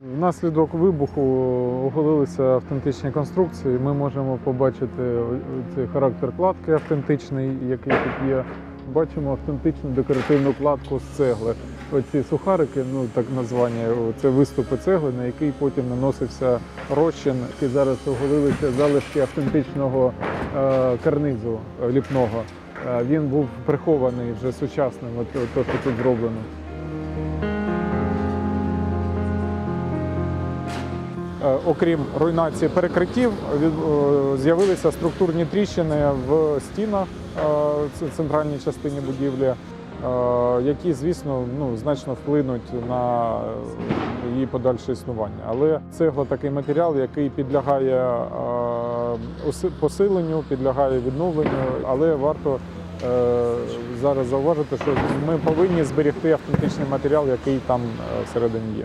Внаслідок вибуху оголилися автентичні конструкції. Ми можемо побачити цей характер кладки автентичний, який тут є. Бачимо автентичну декоративну кладку з цегли. Оці сухарики, ну так названі, це виступи цегли, на який потім наносився розчин, і зараз оголилися залишки автентичного е, карнизу ліпного. Е, він був прихований вже сучасним, от, от, то, що тут зроблено. Окрім руйнації перекриттів, е, з'явилися структурні тріщини в стінах е, центральній частині будівлі, е, які, звісно, ну, значно вплинуть на її подальше існування. Але цегла такий матеріал, який підлягає е, посиленню, підлягає відновленню, але варто е, зараз зауважити, що ми повинні зберегти автентичний матеріал, який там е, всередині є.